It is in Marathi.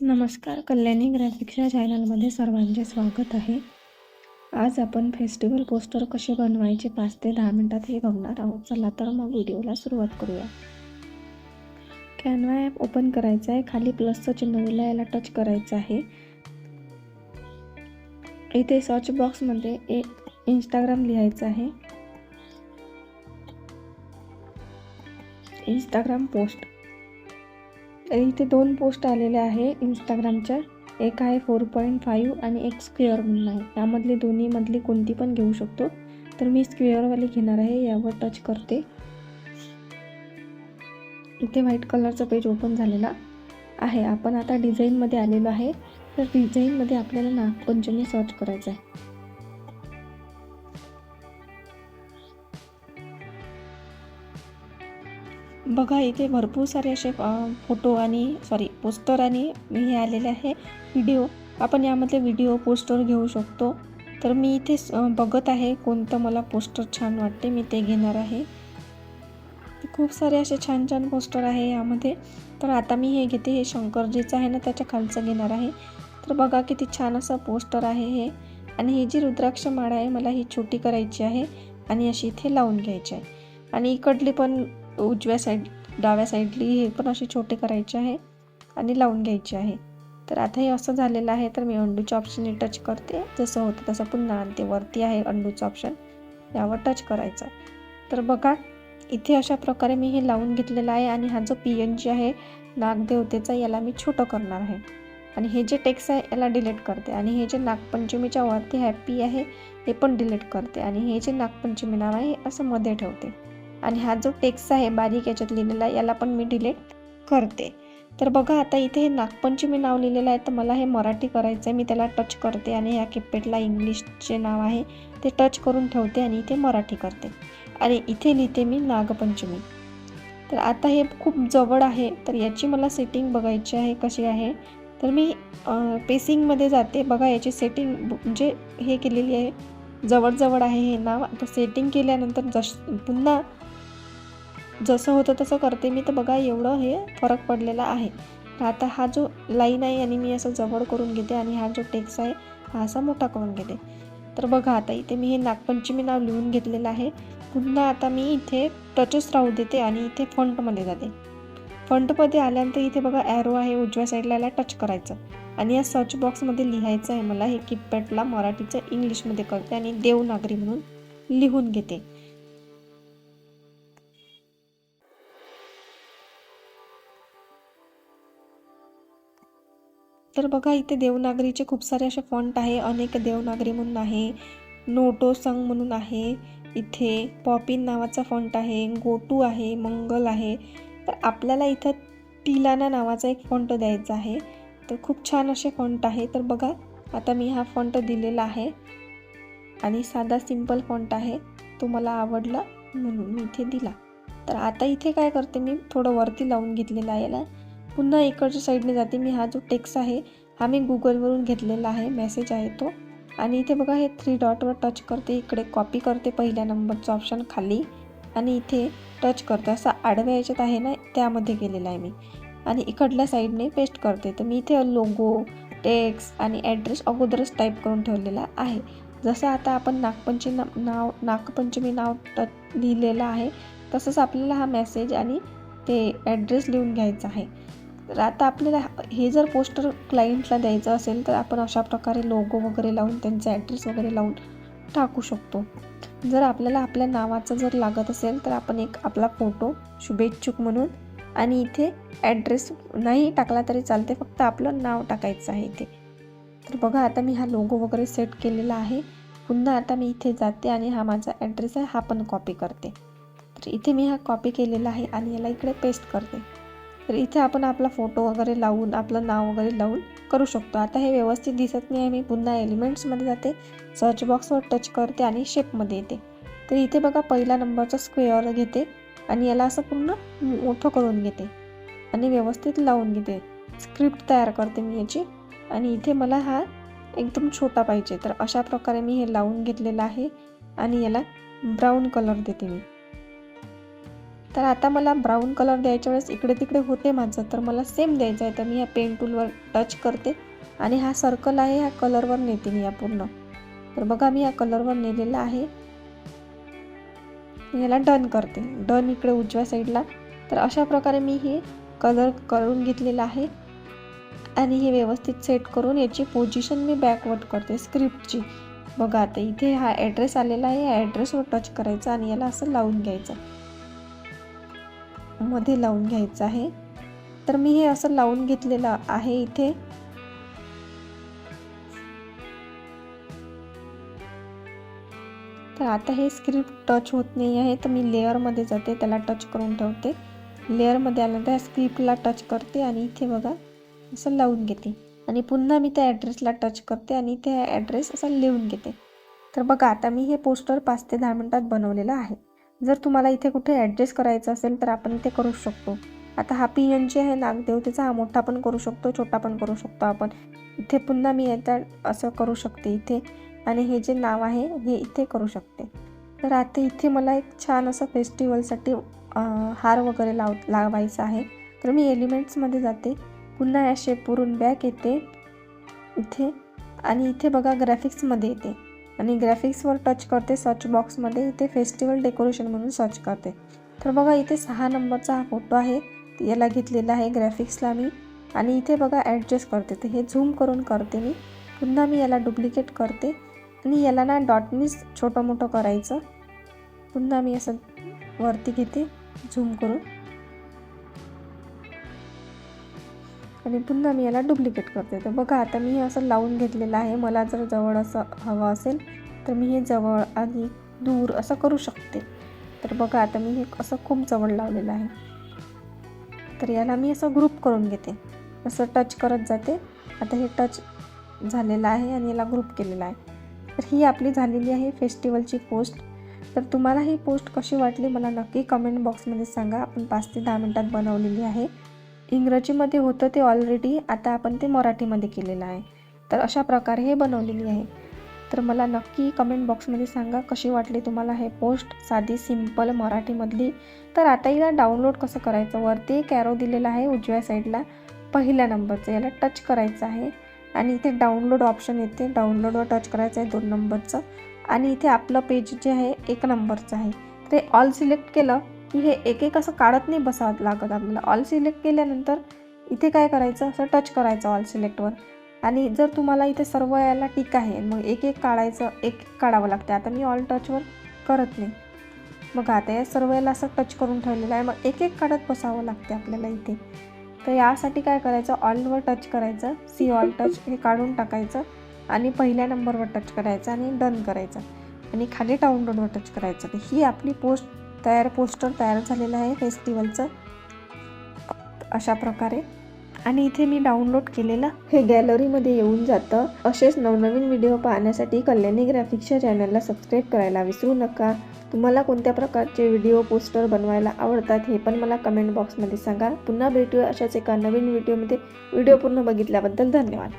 नमस्कार कल्याणी ग्राफिक्स या चॅनलमध्ये सर्वांचे स्वागत आहे. आज आपण फेस्टिवल पोस्टर कसे बनवायचे पाच ते दहा मिनटात हे बघणार आहोत. चला तर मग व्हिडिओला सुरुवात करूया. कॅनवा ॲप ओपन करायचं आहे. खाली प्लसचं चिन्ह दिलं याला टच करायचं आहे. इथे सर्च बॉक्समध्ये ए इंस्टाग्राम लिहायचं आहे. इंस्टाग्राम पोस्ट इथे दोन पोस्ट आलेले आहे इंस्टाग्रामच्या एक आहे फोर पॉईंट फाईव्ह आणि एक स्क्वेअर म्हणून आहे यामधली दोन्हीमधली कोणती पण घेऊ शकतो. तर मी स्क्वेअरवाली घेणार आहे यावर टच करते. इथे व्हाईट कलरचा पेज ओपन झालेला आहे. आपण आता डिझाईनमध्ये आलेलो आहे. तर डिझाईनमध्ये आपल्याला नागपंचमी सर्च करायचं आहे बघा इथे भरपूर सारे असे फोटो आणि सॉरी पोस्टर आणि हे आलेले आहे व्हिडिओ आपण यामधले व्हिडिओ पोस्टर घेऊ शकतो. तर मी इथे बघत आहे कोणतं मला पोस्टर छान वाटते मी ते घेणार आहे. खूप सारे असे छान छान पोस्टर आहे यामध्ये. तर आता मी हे घेते हे शंकरजीचं आहे ना त्याच्या खालचं घेणार आहे. तर बघा किती छान असं पोस्टर आहे हे. आणि ही जी रुद्राक्ष माळ आहे मला ही छोटी करायची आहे आणि अशी इथे लावून घ्यायची आहे. आणि इकडली पण उजव्या साईड डाव्या साईडली हे पण असे छोटे करायचे आहे आणि लावून घ्यायचे आहे. तर आता हे असं झालेलं आहे तर मी अंडूच्या ऑप्शनने टच करते. जसं होतं तसं पुन्हा आणते. वरती आहे अंडूचं ऑप्शन यावर टच करायचं. तर बघा इथे अशा प्रकारे मी हे लावून घेतलेलं आहे आणि हा जो पी एन जी आहे नागदेवतेचा याला मी छोटं करणार आहे. आणि हे जे टेक्स्ट आहे याला डिलीट करते. आणि हे जे नागपंचमीच्या वरती हॅप्पी आहे हे पण डिलीट करते. आणि हे जे नागपंचमी नाव आहे असं मध्ये ठेवते. आणि हा जो टेक्स्ट आहे बारीक याच्यात लिहिलेला याला पण मी डिलीट करते. तर बघा आता इथे हे नागपंचमी नाव लिहिलेलं आहे तर मला हे मराठी करायचं आहे मी त्याला टच करते आणि ह्या किपेटला इंग्लिशचे नाव आहे ते टच करून ठेवते आणि इथे मराठी करते. आणि इथे लिहिते मी नागपंचमी. तर आता हे खूप जवळ आहे तर याची मला सेटिंग बघायची आहे कशी आहे? तर मी पेसिंगमध्ये जाते. बघा याची सेटिंग म्हणजे हे केलेली आहे. जवळजवळ आहे हे नाव. आता सेटिंग केल्यानंतर जश पुन्हा जसं होतं तसं करते मी. तर बघा एवढं हे फरक पडलेला आहे. आता हा जो लाईन आहे आणि मी असं जवळ करून घेते आणि हा जो टेक्स आहे हा असा मोठा करून घेते. तर बघा आता इथे मी हे नागपंचमी नाव लिहून घेतलेलं आहे. पुन्हा आता मी इथे टचच राहू देते आणि इथे फंटमध्ये जाते. फंटमध्ये आल्यानंतर इथे बघा ॲरो आहे उजव्या साईडला याला टच करायचं. आणि या सर्च बॉक्समध्ये लिहायचं आहे मला हे किपॅडला मराठीचं इंग्लिशमध्ये करते आणि देवनागरी म्हणून लिहून घेते. तर बघा इथे देवनागरीचे खूप सारे असे फॉन्ट आहे. अनेक देवनागरी म्हणून आहे. नोटो संग म्हणून आहे. इथे पॉपिन नावाचा फॉन्ट आहे. गोटू आहे. मंगल आहे. तर आपल्याला इथं तिलाना नावाचा एक फॉन्ट द्यायचा आहे. तर खूप छान असे फॉन्ट आहे. तर बघा आता मी हा फॉन्ट दिलेला आहे. आणि साधा सिंपल फॉन्ट आहे. तो मला आवडला म्हणून मी इथे दिला. तर आता इथे काय करते मी? थोडं वरती लावून घेतलेलं आहे याला. पुन्हा इकडच्या साईडने जाते. मी हा जो टेक्स्ट आहे हा मी गुगलवरून घेतलेला आहे. मेसेज आहे तो. आणि इथे बघा हे थ्री डॉटवर टच करते. इकडे कॉपी करते पहिल्या नंबरचं ऑप्शन खाली. आणि इथे टच करते. असं आडव्या याच्यात आहे ना त्यामध्ये गेलेला आहे मी. आणि इकडल्या साईडने पेस्ट करते. तर मी इथे लोगो टेक्स आणि ॲड्रेस अगोदरच टाईप करून ठेवलेला आहे. जसं आता आपण नागपंचमी नाव नागपंचमी नाव टच लिहिलेलं आहे तसंच आपल्याला हा मेसेज आणि ते ॲड्रेस लिहून घ्यायचा आहे. तर आता आपल्याला हे जर पोस्टर क्लायंटला द्यायचं असेल तर आपण अशा प्रकारे लोगो वगैरे लावून त्यांचा ॲड्रेस वगैरे लावून टाकू शकतो. जर आपल्याला आपल्या नावाचं जर लागत असेल तर आपण एक आपला फोटो शुभेच्छुक म्हणून आणि इथे ॲड्रेस नाही टाकला तरी चालते फक्त आपलं नाव टाकायचं आहे इथे. तर बघा आता मी हा लोगो वगैरे सेट केलेला आहे. पुन्हा आता मी इथे जाते आणि हा माझा ॲड्रेस आहे हा पण कॉपी करते. तर इथे मी हा कॉपी केलेला आहे आणि याला इकडे पेस्ट करते. तर इथे आपण आपला फोटो वगैरे लावून आपलं नाव वगैरे लावून करू शकतो. आता हे व्यवस्थित दिसत नाही आहे. मी पुन्हा एलिमेंट्समध्ये जाते. सर्च बॉक्सवर टच करते आणि शेपमध्ये येते. तर इथे बघा पहिला नंबरचा स्क्वेअर घेते आणि याला असं पूर्ण मोठं करून घेते आणि व्यवस्थित लावून घेते. स्क्रिप्ट तयार करते मी याची. आणि इथे मला हा एकदम छोटा पाहिजे. तर अशा प्रकारे मी हे लावून घेतलेलं आहे आणि याला ब्राऊन कलर देते मी. तर आता मला ब्राऊन कलर द्यायच्या वेळेस इकडे तिकडे होते माझं तर मला सेम द्यायचं आहे. तर मी या पेन टूलवर टच करते आणि हा सर्कल आहे ह्या कलरवर नेते मी या पूर्ण. तर बघा मी या कलरवर नेलेला आहे. याला डन करते. डन इकडे उजव्या साईडला तर अशा प्रकारे मी हे कलर करून घेतलेला आहे. आणि हे व्यवस्थित सेट करून याची पोझिशन मी बॅकवर्ड करते स्क्रिप्टची बघा आता इथे हा ॲड्रेस आलेला आहे. या ॲड्रेसवर टच करायचा आणि याला असं लावून घ्यायचं. मध्ये लावून घ्यायचं आहे. तर मी हे असं लावून घेतलेलं आहे इथे. तर आता हे स्क्रिप्ट टच होत नाही आहे तर मी लेअरमध्ये जाते त्याला टच करून ठेवते. लेअरमध्ये आल्यानंतर या स्क्रिप्टला टच करते आणि इथे बघा असं लावून घेते. आणि पुन्हा मी त्या ॲड्रेसला टच करते आणि ते ॲड्रेस असा लिहून घेते. तर बघा आता मी हे पोस्टर पाच ते दहा मिनटात बनवलेलं आहे. जर तुम्हाला इथे कुठे ॲडजस्ट करायचं असेल तर आपण इथे करू शकतो. आता हा पी एन जी आहे नागदेवतेचा हा मोठा पण करू शकतो छोटा पण करू शकतो आपण. इथे पुन्हा मी आता असं करू शकते इथे. आणि हे जे नाव आहे हे इथे करू शकते. तर आता इथे मला एक छान असं फेस्टिवलसाठी हार वगैरे लाव लावायचा आहे. तर मी एलिमेंट्समध्ये जाते. पुन्हा या शेपवरून बॅक येते. इथे. आणि इथे बघा ग्राफिक्समध्ये येते. आणि ग्राफिक्सवर टच करते सर्च बॉक्समध्ये इथे फेस्टिवल डेकोरेशन म्हणून सर्च करते. तर बघा इथे सहा नंबरचा हा फोटो आहे. याला घेतलेला आहे ग्राफिक्सला मी. आणि इथे बघा ॲडजस्ट करते. तर हे झूम करून करते मी. पुन्हा मी याला डुप्लिकेट करते. आणि याला ना डॉटनीच छोटं मोठं करायचं. पुन्हा मी असं वरती घेते झूम करून. आणि पुन्हा मी याला डुप्लिकेट करते. तर बघा आता मी हे असं लावून घेतलेलं आहे. मला जर जवळ असं हवं असेल तर मी हे जवळ आणि दूर असं करू शकते. तर बघा आता मी हे असं खूप जवळ लावलेलं आहे. तर याला मी असं ग्रुप करून घेते. असं टच करत जाते. आता हे टच झालेलं आहे आणि याला ग्रुप केलेला आहे. तर ही आपली झालेली आहे फेस्टिवलची पोस्ट तर तुम्हाला ही पोस्ट कशी वाटली मला नक्की कमेंट बॉक्समध्ये सांगा. आपण पाच ते दहा मिनटात बनवलेली आहे. इंग्रजीमध्ये होतं ते ऑलरेडी आता आपण ते मराठीमध्ये केलेलं आहे. तर अशा प्रकारे हे बनवलेली आहे. तर मला नक्की कमेंट बॉक्समध्ये सांगा कशी वाटली तुम्हाला हे पोस्ट साधी सिंपल मराठीमधली. तर आता हिला डाउनलोड कसं करायचं? वरती एक ॲरो दिलेला आहे उजव्या साईडला पहिल्या नंबरचं याला टच करायचं आहे. आणि इथे डाउनलोड ऑप्शन येते. डाउनलोडवर टच करायचं आहे दोन नंबरचं आणि इथे आपलं पेज जे आहे एक नंबरचं आहे. ते ऑल सिलेक्ट केलं. की हे एक एक असं काढत नाही बसावं लागत आपल्याला. ऑल सिलेक्ट केल्यानंतर इथे काय करायचं? असं टच करायचं ऑल सिलेक्टवर आणि जर तुम्हाला इथे सर्व याला टीक आहे मग एक एक काढायचं एक एक काढावं लागतं. आता मी ऑल टचवर करत नाही. मग आता या सर्व याला असं टच करून ठेवलेलं आहे. मग एक एक काढत बसावं लागते आपल्याला इथे. तर यासाठी काय करायचं? ऑलवर टच करायचं. सी ऑल टच हे काढून टाकायचं. आणि पहिल्या नंबरवर टच करायचं आणि डन करायचं. आणि खाली डाउनलोडवर टच करायचं. तर ही आपली पोस्ट तयार पोस्टर तयार झालेलं आहे फेस्टिवलचं. अशा प्रकारे. आणि इथे मी डाउनलोड केलेलं हे गॅलरीमध्ये येऊन जातं. असेच नवनवीन व्हिडिओ पाहण्यासाठी कल्याणी ग्राफिक्सच्या चॅनलला सबस्क्राईब करायला विसरू नका. तुम्हाला कोणत्या प्रकारचे व्हिडिओ पोस्टर बनवायला आवडतात हे पण मला कमेंट बॉक्समध्ये सांगा. पुन्हा भेटूया अशाच एका नवीन व्हिडिओमध्ये. व्हिडिओ पूर्ण बघितल्याबद्दल धन्यवाद.